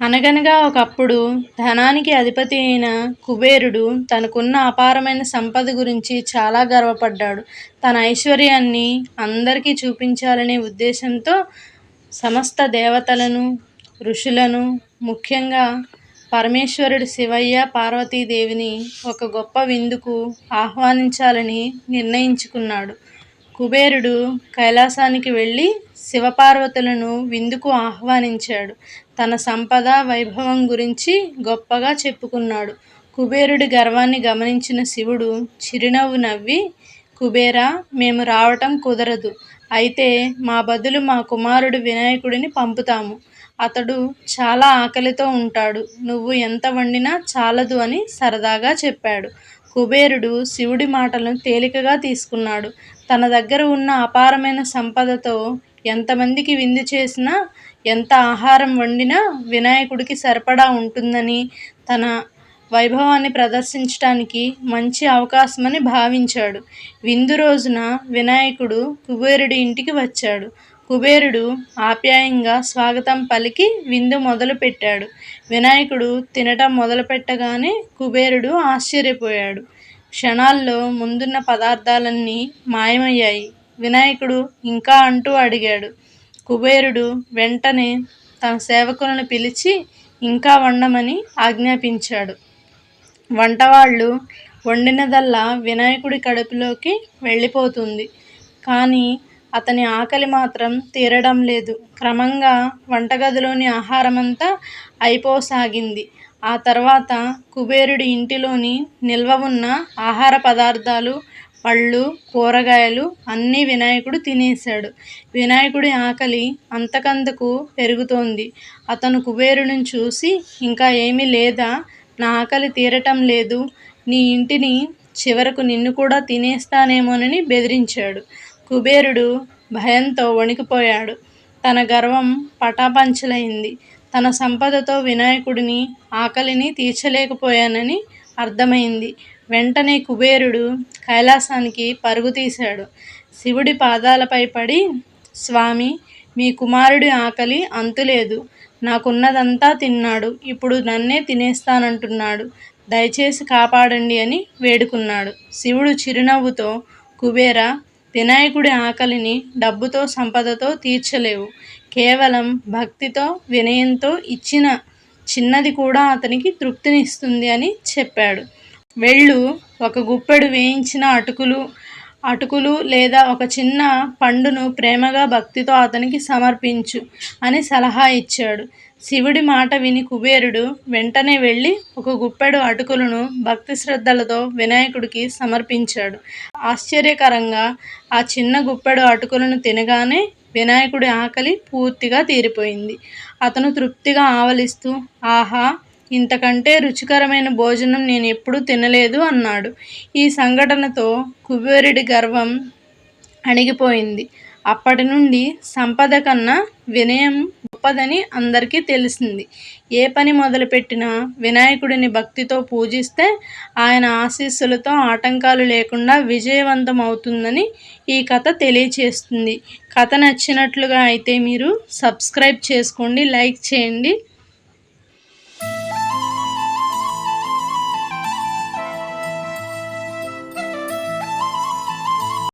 అనగనగా ఒకప్పుడు ధనానికి అధిపతి అయిన కుబేరుడు తనకున్న అపారమైన సంపద గురించి చాలా గర్వపడ్డాడు. తన ఐశ్వర్యాన్ని అందరికీ చూపించాలనే ఉద్దేశంతో సమస్త దేవతలను ఋషులను ముఖ్యంగా పరమేశ్వరుడు శివయ్య పార్వతీదేవిని ఒక గొప్ప విందుకు ఆహ్వానించాలని నిర్ణయించుకున్నాడు. కుబేరుడు కైలాసానికి వెళ్ళి శివపార్వతులను విందుకు ఆహ్వానించాడు. తన సంపద వైభవం గురించి గొప్పగా చెప్పుకున్నాడు. కుబేరుడి గర్వాన్ని గమనించిన శివుడు చిరునవ్వు నవ్వి కుబేరా మేము రావటం కుదరదు. అయితే మా బదులు మా కుమారుడు వినాయకుడిని పంపుతాము. అతడు చాలా ఆకలితో ఉంటాడు. నువ్వు ఎంత వండినా చాలదు అని సరదాగా చెప్పాడు. కుబేరుడు శివుడి మాటలను తేలికగా తీసుకున్నాడు. తన దగ్గర ఉన్న అపారమైన సంపదతో ఎంతమందికి విందు చేసినా ఎంత ఆహారం వండినా వినాయకుడికి సరిపడా ఉంటుందని తన వైభవాన్ని ప్రదర్శించటానికి మంచి అవకాశమని భావించాడు. విందు రోజున వినాయకుడు కుబేరుడి ఇంటికి వచ్చాడు. కుబేరుడు ఆప్యాయంగా స్వాగతం పలికి విందు మొదలుపెట్టాడు. వినాయకుడు తినటం మొదలుపెట్టగానే కుబేరుడు ఆశ్చర్యపోయాడు. క్షణాల్లో ముందున్న పదార్థాలన్నీ మాయమయ్యాయి. వినాయకుడు ఇంకా అంటూ అడిగాడు. కుబేరుడు వెంటనే తన సేవకులను పిలిచి ఇంకా వండమని ఆజ్ఞాపించాడు. వంటవాళ్ళు వండినదల్లా వినాయకుడి కడుపులోకి వెళ్ళిపోతుంది. కానీ అతని ఆకలి మాత్రం తీరడం లేదు. క్రమంగా వంటగదిలోని ఆహారమంతా అయిపోసాగింది. ఆ తర్వాత కుబేరుడి ఇంటిలోని నిల్వ ఉన్న ఆహార పదార్థాలు పళ్ళు కూరగాయలు అన్నీ వినాయకుడు తినేశాడు. వినాయకుడి ఆకలి అంతకంతకు పెరుగుతోంది. అతను కుబేరుని చూసి ఇంకా ఏమీ లేదా? నా ఆకలి తీరటం లేదు. నీ ఇంటిని చివరకు నిన్ను కూడా తినేస్తానేమోనని బెదిరించాడు. కుబేరుడు భయంతో వణికిపోయాడు. తన గర్వం పటాపంచలైంది. తన సంపదతో వినాయకుడిని ఆకలిని తీర్చలేకపోయానని అర్థమైంది. వెంటనే కుబేరుడు కైలాసానికి పరుగు తీశాడు. శివుడి పాదాలపై పడి స్వామి మీ కుమారుడి ఆకలి అంతులేదు. నాకున్నదంతా తిన్నాడు. ఇప్పుడు నన్నే తినేస్తానంటున్నాడు. దయచేసి కాపాడండి అని వేడుకున్నాడు. శివుడు చిరునవ్వుతో కుబేర వినాయకుడి ఆకలిని డబ్బుతో సంపదతో తీర్చలేవు. కేవలం భక్తితో వినయంతో ఇచ్చిన చిన్నది కూడా అతనికి తృప్తినిస్తుంది అని చెప్పాడు. వెళ్ళు ఒక గుప్పెడు వేయించిన అటుకులు అటుకులు లేదా ఒక చిన్న పండును ప్రేమగా భక్తితో అతనికి సమర్పించు అని సలహా ఇచ్చాడు. శివుడి మాట విని కుబేరుడు వెంటనే వెళ్ళి ఒక గుప్పెడు అటుకులను భక్తి శ్రద్ధలతో వినాయకుడికి సమర్పించాడు. ఆశ్చర్యకరంగా ఆ చిన్న గుప్పెడు అటుకులను తినగానే వినాయకుడి ఆకలి పూర్తిగా తీరిపోయింది. అతను తృప్తిగా ఆవలిస్తూ ఆహా ఇంతకంటే రుచికరమైన భోజనం నేను ఎప్పుడూ తినలేదు అన్నాడు. ఈ సంఘటనతో కుబేరుడి గర్వం అణిగిపోయింది. అప్పటి నుండి సంపద కన్నా వినయం గొప్పదని అందరికీ తెలిసింది. ఏ పని మొదలుపెట్టినా వినాయకుడిని భక్తితో పూజిస్తే ఆయన ఆశీస్సులతో ఆటంకాలు లేకుండా విజయవంతం అవుతుందని ఈ కథ తెలియచేస్తుంది. కథ నచ్చినట్లుగా అయితే మీరు సబ్స్క్రైబ్ చేసుకోండి లైక్ చేయండి.